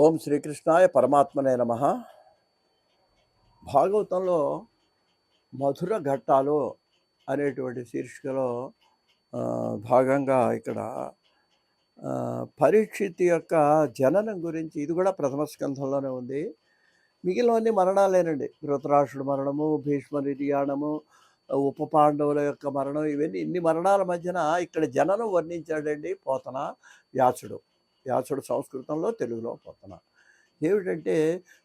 ఓం శ్రీకృష్ణాయ పరమాత్మనే నమ. భాగవతంలో మధుర ఘట్టాలు అనేటువంటి శీర్షికలో భాగంగా ఇక్కడ పరీక్షిత్ యొక్క జననం గురించి ఇది కూడా ప్రథమ స్కంధంలోనే ఉంది. మిగిలినవన్నీ మరణాలేనండి. ధృతరాష్ట్రుడు మరణము భీష్మ నిర్యాణము ఉప పాండవుల యొక్క మరణం ఇవన్నీ ఇన్ని మరణాల మధ్యన ఇక్కడ జననం వర్ణించాడండి పోతన వ్యాసుడు. వ్యాసుడు సంస్కృతంలో తెలుగులో పోతన ఏమిటంటే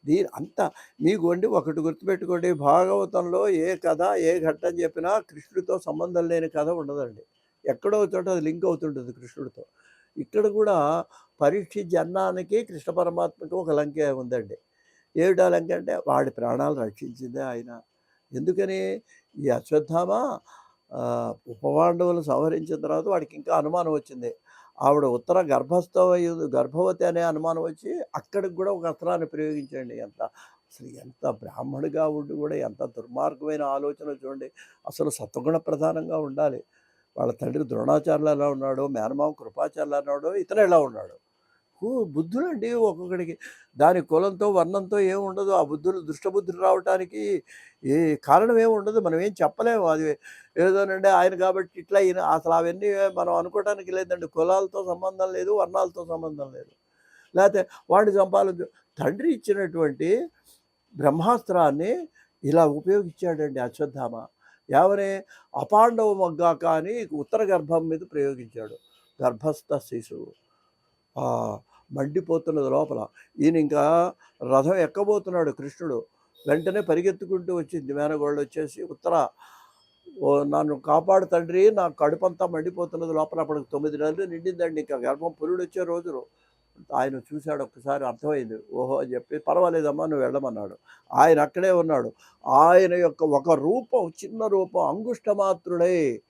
దీని అంత మీకు వండి ఒకటి గుర్తుపెట్టుకోండి భాగవతంలో ఏ కథ ఏ ఘట్టం చెప్పినా కృష్ణుడితో సంబంధం లేని కథ ఉండదండి. ఎక్కడో చోట అది లింక్ అవుతుంటుంది కృష్ణుడితో. ఇక్కడ కూడా పరీక్ష జన్నానికి కృష్ణ పరమాత్మకి ఒక లంక ఉందండి. ఏమిటా లంక అంటే వాడి ప్రాణాలు రక్షించిందే ఆయన. ఎందుకని? ఈ అశ్వత్థామ ఉపపాండవులు సంహరించిన తర్వాత వాడికి ఇంకా అనుమానం వచ్చింది. ఆవిడ ఉత్తర గర్భస్థ గర్భవతి అనే అనుమానం వచ్చి అక్కడికి కూడా ఒక అస్త్రాన్ని ప్రయోగించండి ఎంత అసలు ఎంత బ్రాహ్మణుగా ఉండి కూడా ఎంత దుర్మార్గమైన ఆలోచన చూడండి. అసలు సత్వగుణ ప్రధానంగా ఉండాలి. వాళ్ళ తండ్రి ద్రోణాచార్యులు ఎలా ఉన్నాడు? మేనమామ కృపాచార్యులు అన్నాడు ఇతను ఎలా ఉన్నాడు? బుద్ధులు బుద్ధులండి ఒక్కొక్కడికి. దాని కులంతో వర్ణంతో ఏముండదు. ఆ బుద్ధులు దుష్టబుద్ధులు రావటానికి ఏ కారణం ఏమి ఉండదు. మనం ఏం చెప్పలేము. అది ఏదోనండి ఆయన కాబట్టి ఇట్లా ఈయన అసలు అవన్నీ మనం అనుకోవడానికి లేదండి. కులాలతో సంబంధం లేదు వర్ణాలతో సంబంధం లేదు. లేకపోతే వాడిని సంపాదించు తండ్రి ఇచ్చినటువంటి బ్రహ్మాస్త్రాన్ని ఇలా ఉపయోగించాడండి అశ్వత్థామ. ఎవరే అపాండవ మొగ్గా కానీ ఉత్తర గర్భం మీద ప్రయోగించాడు. గర్భస్థ శిశువు మండిపోతున్నది లోపల. ఈయన ఇంకా రథం ఎక్కబోతున్నాడు కృష్ణుడు. వెంటనే పరిగెత్తుకుంటూ వచ్చింది. మేనగోళ్ళు వచ్చేసి ఉత్తర ఓ నన్ను కాపాడు తండ్రి నా కడుపంతా మండిపోతున్నది లోపల. అప్పటికి తొమ్మిది నెలలు నిండిందండి. ఇంకా గర్భం పురుడు వచ్చే రోజులు. ఆయన చూశాడు ఒక్కసారి అర్థమైంది. ఓహో అని చెప్పి పర్వాలేదమ్మా నువ్వు వెళ్ళమన్నాడు. ఆయన అక్కడే ఉన్నాడు. ఆయన యొక్క ఒక రూపం చిన్న రూపం అంగుష్టమాత్రుడై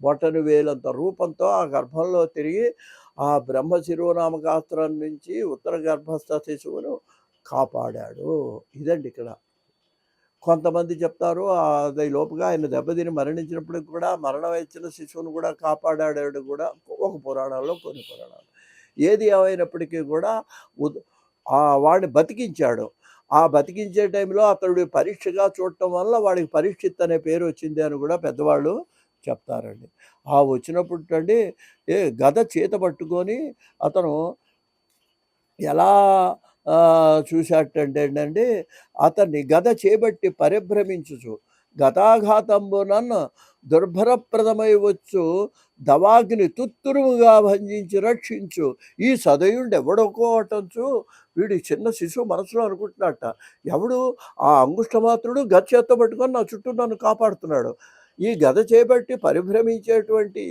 బొటను వేలంత రూపంతో ఆ గర్భంలో తిరిగి ఆ బ్రహ్మ శిరోనామకాస్త్రం నుంచి ఉత్తర గర్భస్థ శిశువును కాపాడాడు. ఇదండి ఇక్కడ. కొంతమంది చెప్తారు అది లోపుగా ఆయన దెబ్బతిని మరణించినప్పటికి కూడా మరణం ఇచ్చిన శిశువును కూడా కాపాడాడు కూడా ఒక పురాణాల్లో కొన్ని పురాణాలు. ఏది ఏమైనప్పటికీ కూడా ఉద్- ఆ వాడిని బతికించాడు. ఆ బతికించే టైంలో అతడు పరీక్షగా చూడటం వల్ల వాడికి పరీక్షిత్ అనే పేరు వచ్చింది అని కూడా పెద్దవాళ్ళు చెప్తారండి. ఆ వచ్చినప్పుడు అండి ఏ గద చేత పట్టుకొని అతను ఎలా చూశాటంటే అండి అతన్ని గద చేపట్టి పరిభ్రమించుచు గతాఘాతంబునన్ను దుర్భరప్రదమై వచ్చు దవాగ్ని తుత్తురుముగా భంజించి రక్షించు ఈ సదయుండు ఎవడొకోవటంచు వీడి చిన్న శిశువు మనసులో అనుకుంటున్నట్ట. ఎవడు ఆ అంగుష్టమాత్రుడు గద చేత పట్టుకొని నా చుట్టూ నన్ను కాపాడుతున్నాడు. ఈ గద చేపట్టి పరిభ్రమించేటువంటి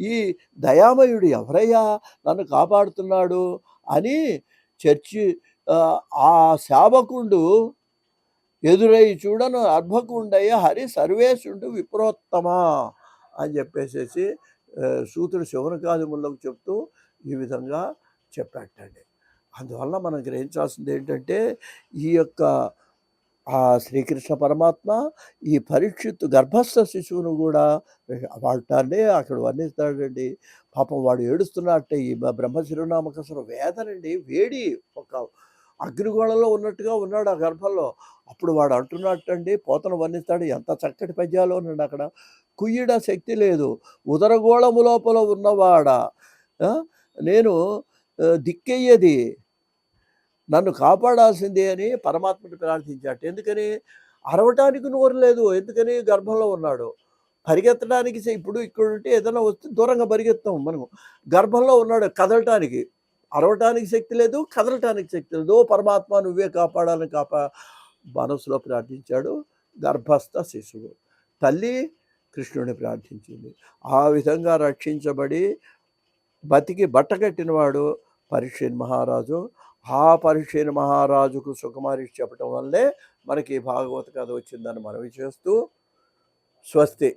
ఈ దయామయుడు ఎవరయ్యా? నన్ను కాపాడుతున్నాడు అని చర్చి ఆ, శావకుండు ఎదురై చూడను అర్భకుండయ్య హరి సర్వేశుండు విప్రోత్తమా అని చెప్పేసేసి ఆ, సూతుడు శివనకాదిములకు చెప్తూ ఈ విధంగా చెప్పాటండి అందువల్ల మనం గ్రహించాల్సింది ఏంటంటే ఈ యొక్క ఆ శ్రీకృష్ణ పరమాత్మ ఈ పరీక్షిత్ గర్భస్థ శిశువును కూడా వాడటాన్నే అక్కడ వర్ణిస్తాడండి పాపం వాడు ఏడుస్తున్నట్టే ఈ బ్రహ్మ శిరునామకసరం వేదనండి. వేడి ఒక అగ్నిగోళంలో ఉన్నట్టుగా ఉన్నాడు ఆ గర్భంలో. అప్పుడు వాడు అంటున్నట్టండి పోతను వర్ణిస్తాడు ఎంత చక్కటి పద్యాలు ఉన్నాడు అక్కడ. కుయ్యడ శక్తి లేదు. ఉదరగోళము లోపల ఉన్నవాడా? నేను ఆ, నన్ను కాపాడాల్సిందే అని పరమాత్మను ప్రార్థించాడు. ఎందుకని? అరవటానికి నోరు లేదు. ఎందుకని? గర్భంలో ఉన్నాడు. పరిగెత్తడానికి ఇప్పుడు ఇక్కడ ఉంటే ఏదైనా వస్తే దూరంగా పరిగెత్తాం మనం గర్భంలో ఉన్నాడు కదలటానికి. అరవటానికి శక్తి లేదు కదలటానికి శక్తి లేదు. ఓ పరమాత్మ నువ్వే కాపాడాలని కాపా మనసులో ప్రార్థించాడు గర్భస్థ శిశువు. తల్లి కృష్ణుడిని ప్రార్థించింది. ఆ విధంగా రక్షించబడి బతికి బట్టకట్టినవాడు పరీక్షణ్ మహారాజు. ఆ మహారాజుకు సుకుమారి చెప్పటం వల్లే మనకి భాగవత కథ వచ్చిందని మనవి చేస్తూ స్వస్తి.